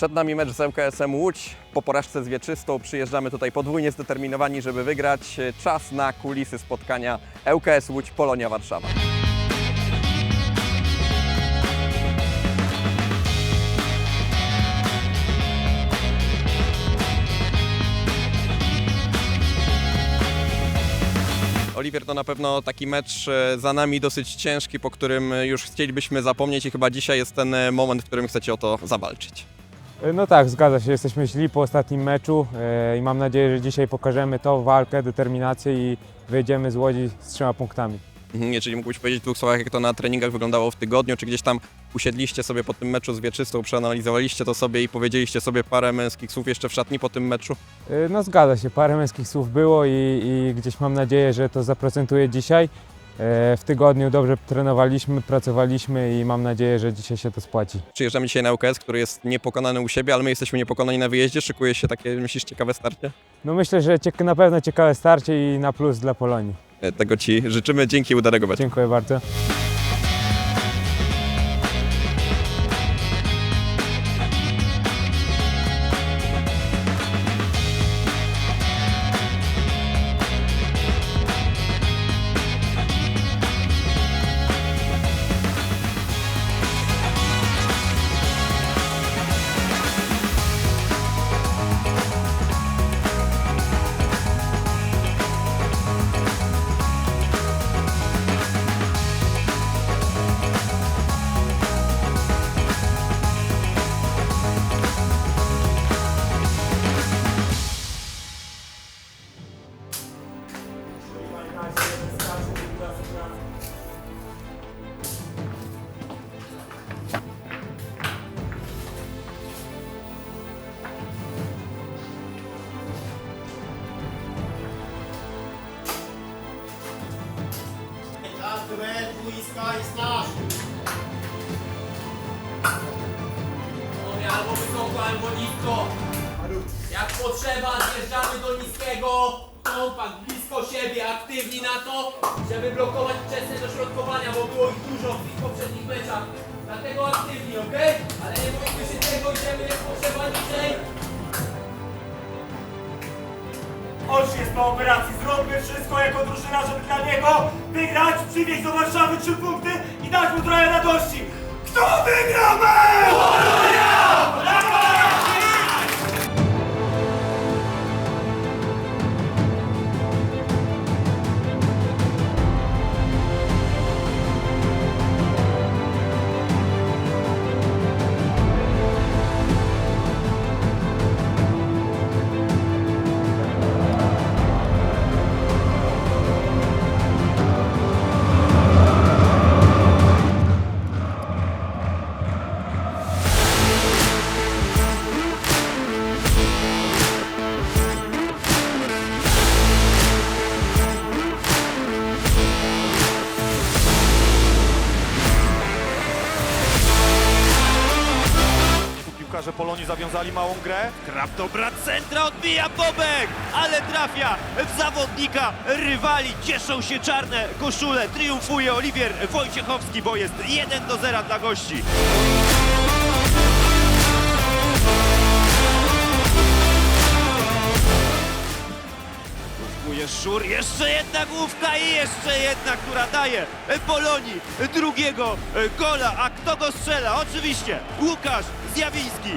Przed nami mecz z ŁKS-em Łódź. Po porażce z Wieczystą przyjeżdżamy tutaj podwójnie zdeterminowani, żeby wygrać. Czas na kulisy spotkania ŁKS Łódź Polonia Warszawa. Oliwier, to na pewno taki mecz e, za nami dosyć ciężki, po którym już chcielibyśmy zapomnieć i chyba dzisiaj jest ten e, moment, w którym chcecie o to zawalczyć. No tak, zgadza się. Jesteśmy źli po ostatnim meczu e, i mam nadzieję, że dzisiaj pokażemy to, walkę, determinację i wyjdziemy z Łodzi z trzema punktami. Mhm, Jeżeli mógłbyś powiedzieć w dwóch słowach, jak to na treningach wyglądało w tygodniu, czy gdzieś tam usiedliście sobie po tym meczu z Wieczystą, przeanalizowaliście to sobie i powiedzieliście sobie parę męskich słów jeszcze w szatni po tym meczu? E, No zgadza się, parę męskich słów było i, i gdzieś mam nadzieję, że to zaprocentuje dzisiaj. E, W tygodniu dobrze trenowaliśmy, pracowaliśmy i mam nadzieję, że dzisiaj się to spłaci. Przyjeżdżamy dzisiaj na UKS, który jest niepokonany u siebie, ale my jesteśmy niepokonani na wyjeździe. Szykuje się takie, myślisz, ciekawe starcie? No myślę, że na pewno ciekawe starcie i na plus dla Polonii. E, Tego Ci życzymy. Dzięki, udanego meczu. Dziękuję bardzo. Boiska jest nasz. Panowie, albo wysoko, albo nisko. Jak potrzeba, zjeżdżamy do niskiego. Kompakt blisko siebie, aktywni na to, żeby blokować wczesne dośrodkowania, po operacji, zróbmy wszystko jako drużyna, żeby dla niego wygrać, przywieźć do Warszawy trzy punkty i dać mu trochę radości. Kto wygra mecz? Piłkarze Polonii zawiązali małą grę. Krab dobra centra, odbija Bobek, ale trafia w zawodnika rywali. Cieszą się czarne koszule. Triumfuje Oliwier Wojciechowski, bo jest 1 do 0 dla gości. Jeszcze jedna główka i jeszcze jedna, która daje Polonii drugiego gola. A kto go strzela? Oczywiście Łukasz Zjawiński.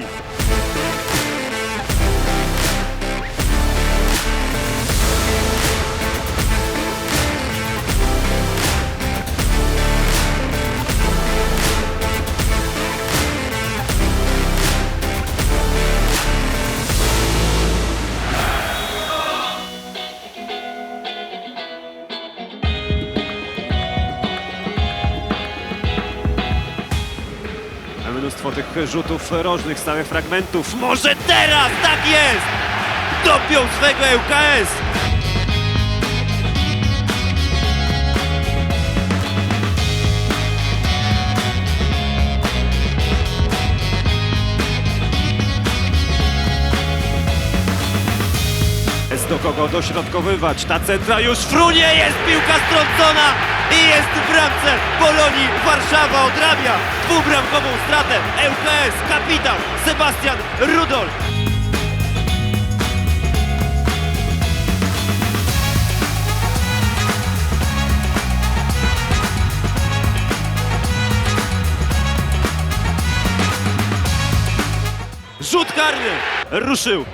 Tych rzutów rożnych, stałych fragmentów. Może teraz, tak jest! Dopiął swego ŁKS! Jest do kogo dośrodkowywać. Ta centra już frunie, jest piłka strącona! I jest w bramce Polonii Warszawa odrabia dwubramkową stratę ŁKS kapitan Sebastian Rudolf. Rzut karny ruszył.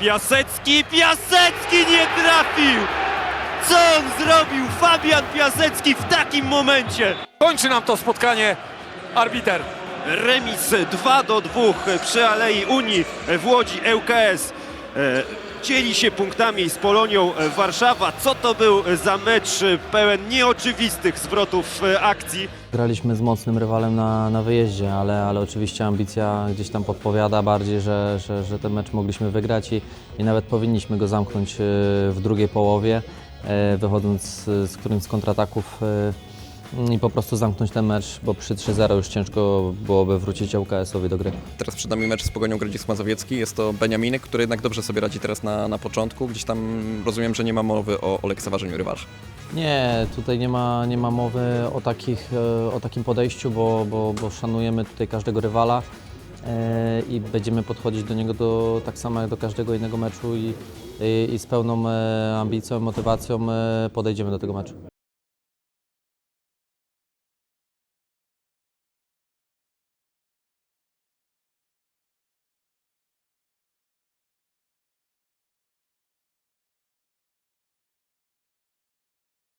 Piasecki, Piasecki nie trafił! Co on zrobił? Fabian Piasecki w takim momencie. Kończy nam to spotkanie arbiter. Remis 2 do 2 przy Alei Unii w Łodzi ŁKS. E, Dzieli się punktami z Polonią Warszawa. Co to był za mecz pełen nieoczywistych zwrotów e, akcji? Graliśmy z mocnym rywalem na, na wyjeździe, ale, ale oczywiście ambicja gdzieś tam podpowiada bardziej, że, że, że ten mecz mogliśmy wygrać i, i nawet powinniśmy go zamknąć e, w drugiej połowie, wychodząc z, z którymś z kontrataków e, i po prostu zamknąć ten mecz, bo przy 3-0 już ciężko byłoby wrócić ŁKS-owi do gry. Teraz przed nami mecz z Pogonią Grodzisk Mazowiecki. Jest to Beniaminek, który jednak dobrze sobie radzi teraz na, na początku. Gdzieś tam rozumiem, że nie ma mowy o, o lekceważeniu rywala. Nie, tutaj nie ma, nie ma mowy o, takich, e, o takim podejściu, bo, bo, bo szanujemy tutaj każdego rywala e, i będziemy podchodzić do niego do, tak samo jak do każdego innego meczu i, i, i z pełną e, ambicją, motywacją e, podejdziemy do tego meczu.